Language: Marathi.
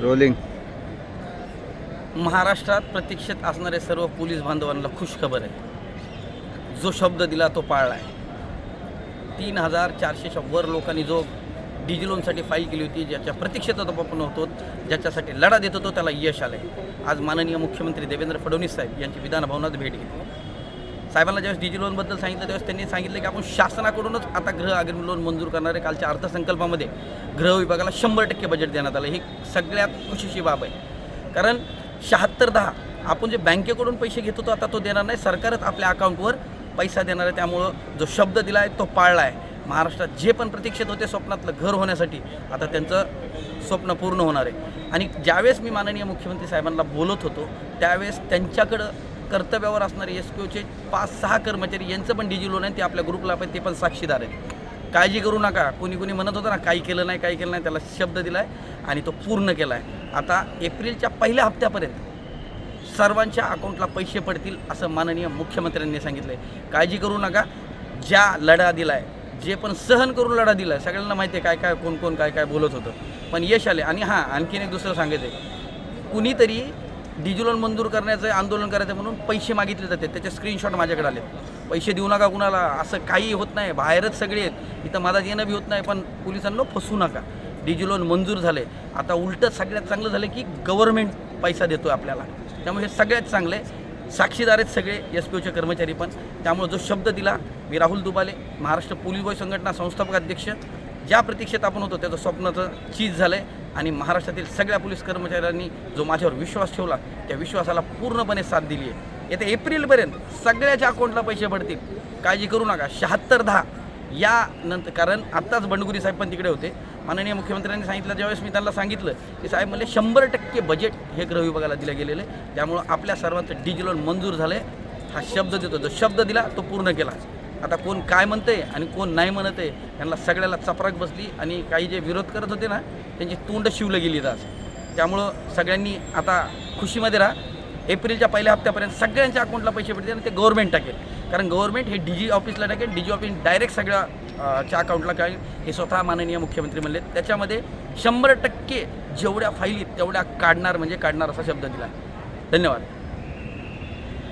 रोलिंग महाराष्ट्रात प्रतीक्षेत असणारे सर्व पोलीस बांधवांना खुश खबर आहे. जो शब्द दिला तो पाळला आहे तीन हजार चारशे वर लोकांनी जो डिजी लोनसाठी फाईल केली होती ज्याच्या प्रतीक्षेत आपण होतो ज्याच्यासाठी लढा देत होतो त्याला यश आलं आहे आज माननीय मुख्यमंत्री देवेंद्र फडणवीस साहेब यांची विधानभवनात भेट घेतली. साहेबांना ज्यावेळेस डिजी लोनबद्दल सांगितलं त्यावेळेस त्यांनी सांगितलं की आपण शासनाकडूनच आता गृह अग्रिम लोन मंजूर करणारे कालच्या अर्थसंकल्पामध्ये गृह विभागाला शंभर टक्के बजेट देण्यात आलं. ही सगळ्यात खुशीची बाब आहे. कारण शहात्तर दहा आपण जे बँकेकडून पैसे घेत होतो आता तो देणार नाही. सरकारच आपल्या अकाउंटवर पैसा देणार आहे. त्यामुळं जो शब्द दिला आहे तो पाळला आहे महाराष्ट्रात जे पण प्रतीक्षित होते स्वप्नातलं घर होण्यासाठी आता त्यांचं स्वप्न पूर्ण होणार आहे. आणि ज्यावेळेस मी माननीय मुख्यमंत्री साहेबांना बोलत होतो त्यावेळेस त्यांच्याकडं कर्तव्यावर असणारे एस क्यूचे पाच सहा कर्मचारी यांचं पण डिजी लोन आहे ते आपल्या ग्रुपला पण ते पण साक्षीदार आहेत. काळजी करू नका. कोणी कोणी म्हणत होतं ना काही केलं नाही काही केलं नाही त्याला शब्द दिला आहे आणि तो पूर्ण केला आहे आता एप्रिलच्या पहिल्या हप्त्यापर्यंत सर्वांच्या अकाउंटला पैसे पडतील असं माननीय मुख्यमंत्र्यांनी सांगितलं आहे काळजी करू नका. ज्या लढा दिला आहे जे पण सहन करून लढा दिला आहे सगळ्यांना माहिती आहे काय काय कोण कोण काय काय बोलत होतं. पण यश आले आणि हां आणखीन एक दुसरं सांगायचं आहे कुणीतरी डिजिलॉन मंजूर करण्याचं आंदोलन करायचं म्हणून पैसे मागितले जाते त्याचे स्क्रीनशॉट माझ्याकडे आले पैसे देऊ नका कुणाला. असं काही होत नाही. बाहेरच सगळे आहेत. इथं माझा येणं बी होत नाही पण पोलिसांना फसू नका. डिजिलॉन मंजूर झाले आता उलटं सगळ्यात चांगलं झालं की गव्हर्नमेंट पैसा देतो आहे आपल्याला. त्यामुळे हे सगळ्यात चांगलं आहे. साक्षीदार आहेत सगळे एस पी ओचे कर्मचारी पण. त्यामुळे जो शब्द दिला मी राहुल दुबाले महाराष्ट्र पोलीस बॉय संघटना संस्थापक अध्यक्ष ज्या प्रतीक्षेत आपण होतो त्याचं स्वप्नाचं चीज झालं आहे आणि महाराष्ट्रातील सगळ्या पोलीस कर्मचाऱ्यांनी जो माझ्यावर विश्वास ठेवला त्या विश्वासाला पूर्णपणे साथ दिली आहे. येत्या एप्रिलपर्यंत सगळ्याच्या अकाउंटला पैसे पडतील. काळजी करू नका. शहात्तर दहा. या नंतर कारण आत्ताच बंडगुरी साहेब पण तिकडे होते. माननीय मुख्यमंत्र्यांनी सांगितलं ज्यावेळेस मी त्यांना सांगितलं की साहेब म्हणजे शंभर टक्के बजेट हे गृह विभागाला दिलं गेलेलं आहे. त्यामुळं आपल्या सर्वांचं डिजिलॉन मंजूर झालं आहे हा शब्द देतो. जो शब्द दिला तो पूर्ण केला. आता कोण काय म्हणते आणि कोण नाही म्हणत आहे यांना सगळ्याला चपराक बसली आणि काही जे विरोध करत होते ना त्यांची तोंड शिवलं गेली आज. त्यामुळं सगळ्यांनी आता खुशीमध्ये राहा. एप्रिलच्या पहिल्या हप्त्यापर्यंत सगळ्यांच्या अकाउंटला पैसे भेटतील आणि ते गव्हर्नमेंट टाकेल कारण गव्हर्नमेंट हे डी जी ऑफिसला टाकेल डी जी ऑफिस डायरेक्ट सगळ्या च्या अकाउंटला काय हे स्वतः माननीय मुख्यमंत्री म्हणले. त्याच्यामध्ये शंभर टक्के जेवढ्या फाईली तेवढ्या काढणार म्हणजे काढणार असा शब्द दिला. धन्यवाद.